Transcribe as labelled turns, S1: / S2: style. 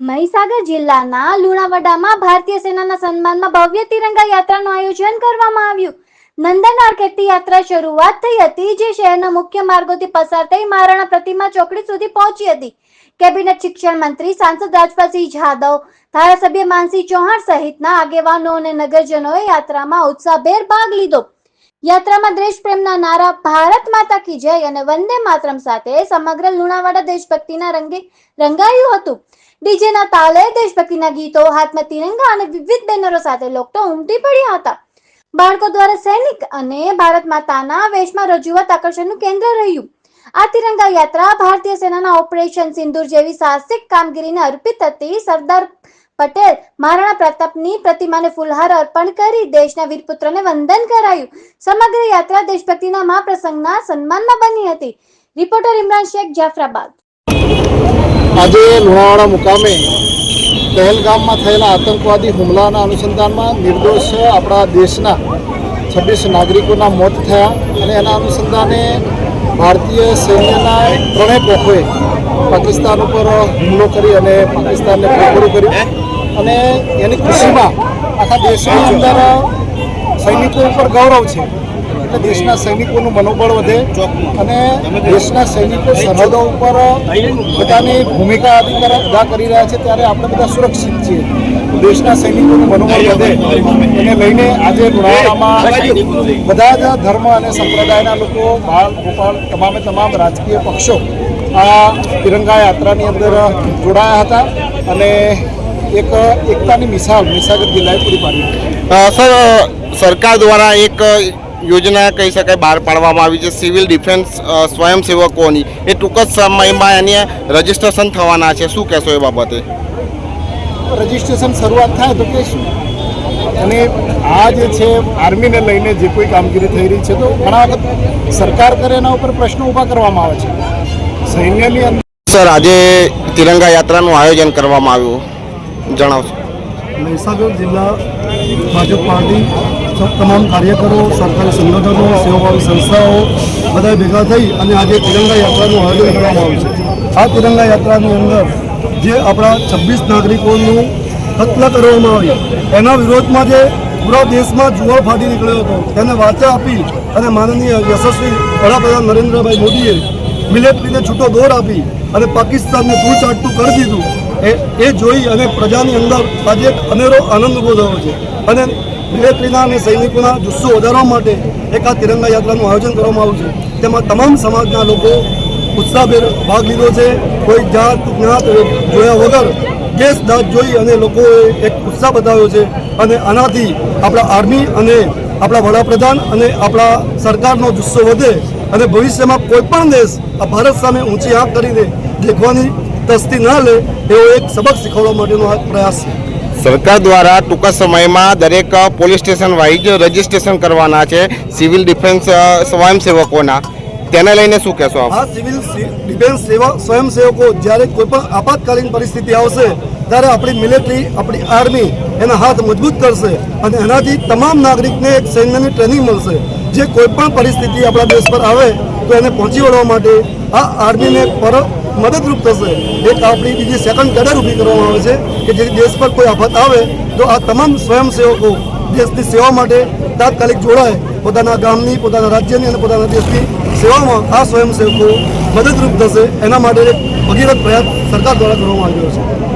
S1: મહીસાગર જિલ્લાના લુણાવાડામાં ભારતીય સેનાના સન્માનમાં ભવ્ય તિરંગા યાત્રાનું આયોજન કરવામાં આવ્યું. નંદન ખાતેથી યાત્રા શરૂઆત થઈ હતી, જે શહેરના મુખ્ય માર્ગોથી પસાર થઈ મહારાણા પ્રતિમા ચોકડી સુધી પહોંચી હતી. કેબિનેટ શિક્ષણ મંત્રી, સાંસદ રાજપાલસિંહ જાદવ, ધારાસભ્ય માનસિંહ ચૌહાણ સહિતના આગેવાનો અને નગરજનોએ યાત્રામાં ઉત્સાહભેર ભાગ લીધો. યાત્રામાં દેશ પ્રેમના નારા, ભારત માતા કી જય અને વંદે માતરમ સાથે સમગ્ર લુણાવાડા દેશભક્તિના રંગે રંગાયું હતું. ડીજેના તાલે દેશભક્તિના ગીતો, હાથમાં તિરંગા અને વિવિધ બેનરો સાથે લોકો ઉમટી પડ્યા હતા. બાળકો દ્વારા સૈનિક અને ભારત માતાના વેશમાં રજૂઆત આકર્ષણનું કેન્દ્ર રહ્યું. આ તિરંગા યાત્રા ભારતીય સેનાના ઓપરેશન સિંદૂર જેવી સાહસિક કામગીરીને અર્પિત હતી સરદાર પટેલ મહારાણા પ્રતાપની પ્રતિમાને ફૂલહાર અર્પણ કરી દેશના વીરપુત્રને વંદન કરાયું. સમગ્ર યાત્રા દેશભક્તિના મહાપ્રસંગના સન્માનમાં બની હતી. રિપોર્ટર ઇમરાન શેખ, જાફરાબાદ.
S2: આજે લુણાવાડા મુકામે પહેલગામમાં થયેલા આતંકવાદી હુમલાના અનુસંધાનમાં નિર્દોષ આપણા દેશના છવ્વીસ નાગરિકોના મોત થયા અને એના અનુસંધાને ભારતીય સૈન્યના ત્રણેય પોખોએ પાકિસ્તાન ઉપર હુમલો કરી અને પાકિસ્તાનને પોખરું કર્યું અને એની ખુશીમાં આખા દેશની અંદર સૈનિકો ઉપર ગૌરવ છે. એટલે દેશના સૈનિકોનું મનોબળ વધે અને દેશના સૈનિકો સરહદો ઉપર પોતાની ભૂમિકા અદા કરી રહ્યા છે ત્યારે આપણે બધા સુરક્ષિત છીએ. દેશના સૈનિકોનું મનોબળ વધે એને લઈને આજે લુણાવાડામાં બધા જ ધર્મ અને સંપ્રદાયના લોકો, બાળ ગોપાલ તમામે તમામ રાજકીય પક્ષો આ તિરંગા યાત્રાની અંદર જોડાયા હતા અને એક એકતાની મિસાલ મહીસાગર જિલ્લાએ પૂરી પાડી
S3: સર સરકાર દ્વારા એક યોજના કહી શકાય બહાર પાડવામાં આવી છે સિવિલ ડિફેન્સ સ્વયંસેવકોની. એ ટૂંક જ સમયમાં એને રજીસ્ટ્રેશન થવાના છે. શું કહેશો એ બાબતે?
S2: રજીસ્ટ્રેશન શરૂઆત થાય તો કહેશું. અને આ જે છે આર્મીને લઈને જે કોઈ કામગીરી થઈ રહી છે તો ઘણા વખત સરકાર કરે એના ઉપર પ્રશ્નો ઊભા કરવામાં આવે છે. સૈન્યની અંદર
S3: સર આજે તિરંગા યાત્રાનું આયોજન કરવામાં આવ્યું. જણાવશો.
S4: મહીસાગર જિલ્લા ભાજપ પાર્ટી તમામ કાર્યકરો, સરકારી સંગઠનો, સેવાભાવી સંસ્થાઓ બધા ભેગા થઈ અને આજે તિરંગા યાત્રાનું આયોજન કરવામાં આવ્યું છે. આ તિરંગા યાત્રાની અંદર જે આપણા છવ્વીસ નાગરિકોનું હત્યા કરવામાં આવી, એના વિરોધમાં જે પૂરા દેશમાં જુવાળ ફાટી નીકળ્યો હતો, તેને વાચા આપી અને માનનીય યશસ્વી વડાપ્રધાન નરેન્દ્રભાઈ મોદીએ મિલિટરીને છૂટો દોર આપી અને પાકિસ્તાનને દૂર કરી દીધું. એ એ જોઈ અને પ્રજાની અંદર આજે અનેરો આનંદ ઊભો થયો છે. અને મિલિટરીના અને સૈનિકોના જુસ્સો વધારવા માટે એક આ તિરંગા યાત્રાનું આયોજન કરવામાં આવ્યું છે. તેમાં તમામ સમાજના લોકો ઉત્સાહભેર ભાગ લીધો છે. કોઈ જાત, જ્ઞાત જોયા વગર દેશ દાત જોઈ અને લોકોએ એક ઉત્સાહ બતાવ્યો છે. અને આનાથી આપણા આર્મી અને આપણા વડાપ્રધાન અને આપણા સરકારનો જુસ્સો વધે અને ભવિષ્યમાં કોઈ પણ દેશ આ ભારત સામે ઊંચી આંખ કરીને દેખવાની તસ્તી ના લે એવો એક સબક શીખવવા માટેનો આ પ્રયાસ છે.
S3: સરકાર દ્વારા ટૂંકા સમયમાં દરેક પોલીસ સ્ટેશન વાઇઝ રજીસ્ટ્રેશન કરવાના છે સિવિલ ડિફેન્સ સ્વયંસેવકોના. તેને લઈને શું કહેશો આપ?
S4: આ સિવિલ ડિફેન્સ સેવા સ્વયંસેવકો જ્યારે કોઈ પણ આપાતકાલીન પરિસ્થિતિ આવશે ત્યારે આપણી મિલિટરી આપણી આર્મી એના હાથ મજબૂત કરશે અને એનાથી તમામ નાગરિકને એક સૈન્યની ટ્રેનિંગ મળશે. જે કોઈ પણ પરિસ્થિતિ આપણા દેશ પર આવે, તો એને પહોંચી વળવા માટે આ આર્મીને પર મદદરૂપ થશે. એક આપણી બીજી સેકન્ડ કેડર ઊભી કરવામાં આવે છે, કે જેથી દેશ પર કોઈ આફત આવે, તો આ તમામ સ્વયંસેવકો દેશની સેવા માટે તાત્કાલિક જોડાય. પોતાના ગામની, પોતાના રાજ્યની અને પોતાના દેશની સેવામાં આ સ્વયંસેવકો મદદરૂપ થશે. એના માટે એક ભગીરથ પ્રયાસ સરકાર દ્વારા કરવામાં આવ્યો છે.